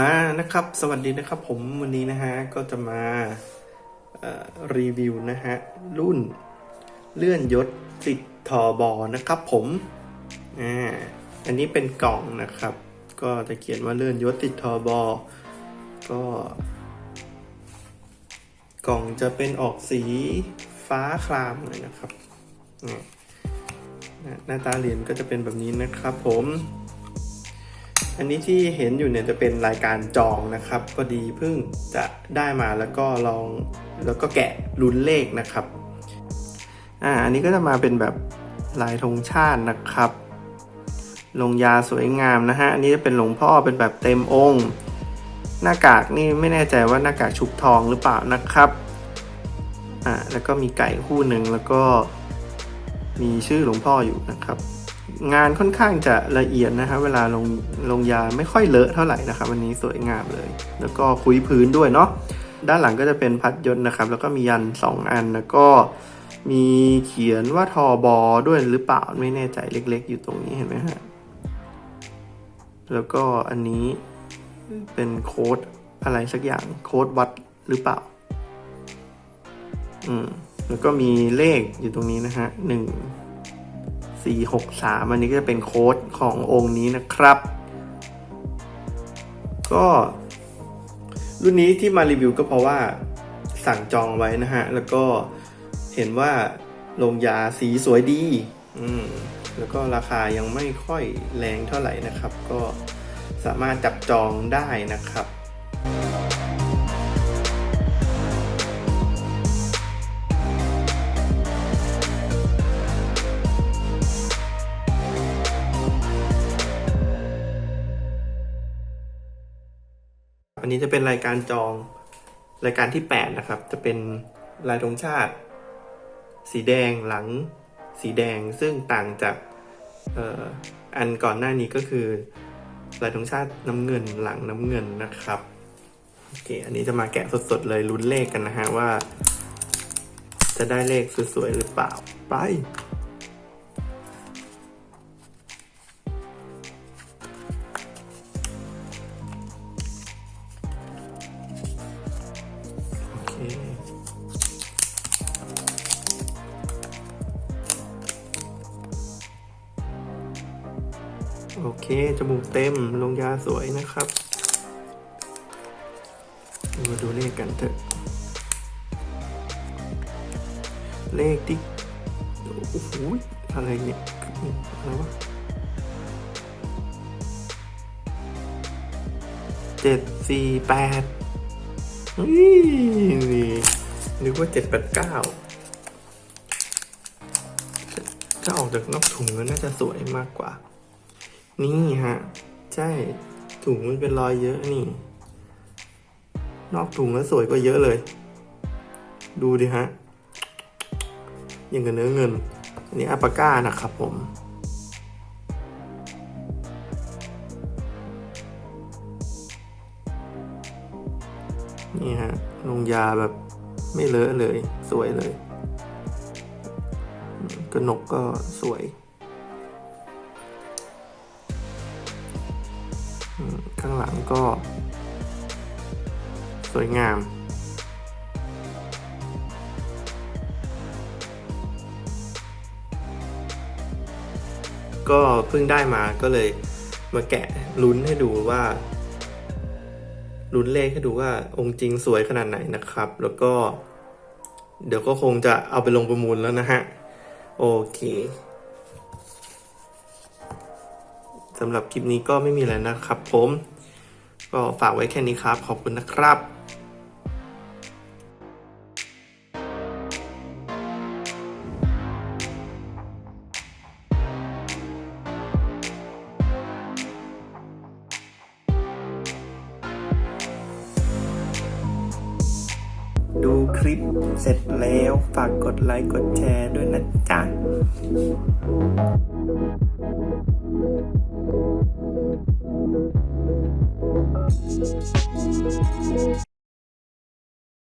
อ่านะครับ สวัสดีนะครับ ผมวันนี้นะฮะก็จะมารีวิวนะฮะรุ่นเลื่อนยศติดทอบอนะครับ ผมอ่าอันนี้เป็นกล่องนะครับ ก็จะเขียนว่าเลื่อนยศติดทอบอก็ กล่องจะเป็นออกสีฟ้าครามเลยนะครับนี่หน้าตาเหรียญก็จะเป็นแบบนี้นะครับ ผม อันนี้ที่เห็นอยู่เนี่ยจะเป็นรายการจองนะครับพอดีเพิ่งจะได้มาแล้วก็ลองแล้วก็แกะลุ้นเลขนะครับอ่าอันนี้ก็จะมาเป็นแบบลายธงชาตินะครับลงยาสวยงามนะฮะอันนี้จะเป็นหลวงพ่อเป็นแบบเต็มองค์ หน้ากากนี่ไม่แน่ใจว่าหน้ากากชุบทองหรือเปล่านะครับอ่าแล้วก็มีไก่คู่หนึ่งแล้วก็มีชื่อหลวงพ่ออยู่นะครับ งานค่อนข้างจะละเอียดนะครับเวลาลงลงยาไม่ค่อยเลอะเท่าไหร่นะครับวันนี้สวยงามเลย แล้วก็คุยพื้นด้วยเนาะด้านหลังก็จะเป็นพัดยนต์นะครับ แล้วก็มียันสองอันแล้วก็มีเขียนว่าทอบอด้วยหรือเปล่าไม่แน่ใจเล็ก ๆ อยู่ตรงนี้เห็นไหมฮะแล้วก็อันนี้เป็นโค้ดอะไรสักอย่างโค้ดวัดหรือเปล่า อืมแล้วก็มีเลขอยู่ตรงนี้นะฮะหนึ่ง 463 อันนี้ก็จะเป็นโค้ดขององค์นี้นะครับ ก็รุ่นนี้ที่มารีวิวก็เพราะว่าสั่งจองไว้นะฮะ แล้วก็เห็นว่าลงยาสีสวยดี อืม แล้วก็ราคายังไม่ค่อยแรงเท่าไหร่นะครับ ก็สามารถจับจองได้นะครับ อันนี้จะเป็นรายการจองรายการที่ 8 นะครับ จะเป็นลายธงชาติ สีแดงหลังสีแดงซึ่งต่างจากอออันก่อนหน้านี้ก็คือลายธงชาติน้ำเงินหลังน้ำเงินนะครับโอเคอันนี้จะมาแกะสดๆเลยลุ้นเลขกันนะฮะว่า จะได้เลขสวยๆหรือเปล่าไป โอเค จมูกเต็ม ลงยาสวยนะครับ มาดูเลขกันเถอะ เลขที่ โอ้โห อะไรเนี่ย อะไรวะเจ็ดสี่แปด นี่นึกว่าเจ็ดแปดเก้าถ้าออกจากนอกถุงแล้วน่าจะสวยมากกว่า นี่ฮะ ใช่ถุงมันเป็นรอยเยอะนี่ นอกถุงแล้วสวยกว่าเยอะเลย ดูดิฮะยังกับเนื้อเงิน อันนี้อัปปาก้านะครับผม นี่ฮะลงยาแบบไม่เลอะเลย สวยเลย กระหนกก็สวยข้างหลังก็ สวยงามก็เพิ่งได้มาก็เลยมาแกะลุ้นให้ดูว่า ลุ้นเลขให้ดูว่าองค์จริงสวยขนาดไหนนะครับ แล้วก็ เดี๋ยวก็คงจะเอาไปลงประมูลแล้วนะฮะ โอเคสำหรับคลิปนี้ก็ไม่มีอะไรนะครับผม ก็ฝากไว้แค่นี้ครับ ขอบคุณนะครับ ดูคลิปเสร็จแล้ว ฝากกดไลค์กดแชร์ด้วยนะจ๊ะ